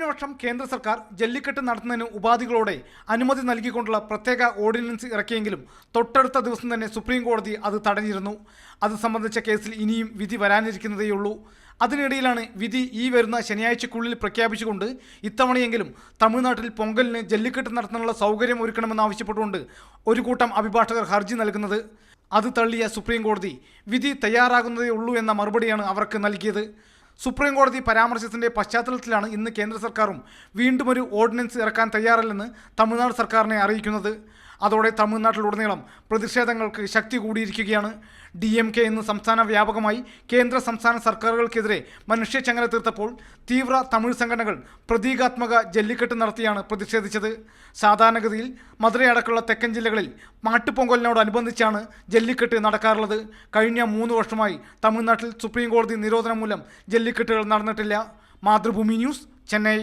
കഴിഞ്ഞ വർഷം കേന്ദ്ര സർക്കാർ ജല്ലിക്കെട്ട് നടത്തുന്നതിന് ഉപാധികളോടെ അനുമതി നൽകിക്കൊണ്ടുള്ള പ്രത്യേക ഓർഡിനൻസ് ഇറക്കിയെങ്കിലും തൊട്ടടുത്ത ദിവസം തന്നെ സുപ്രീം കോടതി അത് തടഞ്ഞിരുന്നു. അത് സംബന്ധിച്ച കേസിൽ ഇനിയും വിധി വരാനിരിക്കുന്നതേയുള്ളൂ. അതിനിടയിലാണ് വിധി ഈ വരുന്ന ശനിയാഴ്ചക്കുള്ളിൽ പ്രഖ്യാപിച്ചുകൊണ്ട് ഇത്തവണയെങ്കിലും തമിഴ്നാട്ടിൽ പൊങ്കലിന് ജല്ലിക്കെട്ട് നടത്താനുള്ള സൗകര്യം ഒരുക്കണമെന്നാവശ്യപ്പെട്ടുകൊണ്ട് ഒരു കൂട്ടം അഭിഭാഷകർ ഹർജി നൽകുന്നത്. അത് തള്ളിയ സുപ്രീം കോടതി വിധി തയ്യാറാകുന്നതേ ഉള്ളൂ എന്ന മറുപടിയാണ് അവർക്ക് നൽകിയത്. സുപ്രീം കോടതി പരാമർശത്തിന്റെ പശ്ചാത്തലത്തിലാണ് ഇന്ന് കേന്ദ്ര സർക്കാരും വീണ്ടും ഒരു ഓർഡിനൻസ് ഇറക്കാൻ തയ്യാറല്ലെന്ന് തമിഴ്നാട് സർക്കാരിനെ അറിയിക്കുന്നത്. അതോടെ തമിഴ്നാട്ടിലുടനീളം പ്രതിഷേധങ്ങൾക്ക് ശക്തി കൂടിയിരിക്കുകയാണ്. ഡി എം കെ ഇന്ന് സംസ്ഥാന വ്യാപകമായി കേന്ദ്ര സംസ്ഥാന സർക്കാരുകൾക്കെതിരെ മനുഷ്യച്ചങ്ങല തീർത്തപ്പോൾ തീവ്ര തമിഴ് സംഘടനകൾ പ്രതീകാത്മക ജല്ലിക്കെട്ട് നടത്തിയാണ് പ്രതിഷേധിച്ചത്. സാധാരണഗതിയിൽ മധുരയടക്കമുള്ള തെക്കൻ ജില്ലകളിൽ മാട്ടുപൊങ്കലിനോടനുബന്ധിച്ചാണ് ജല്ലിക്കെട്ട് നടക്കാറുള്ളത്. കഴിഞ്ഞ മൂന്ന് വർഷമായി തമിഴ്നാട്ടിൽ സുപ്രീം കോടതി നിരോധനം മൂലം ജല്ലിക്കെട്ടുകൾ നടന്നിട്ടില്ല. മാതൃഭൂമി ന്യൂസ് ചെന്നൈ.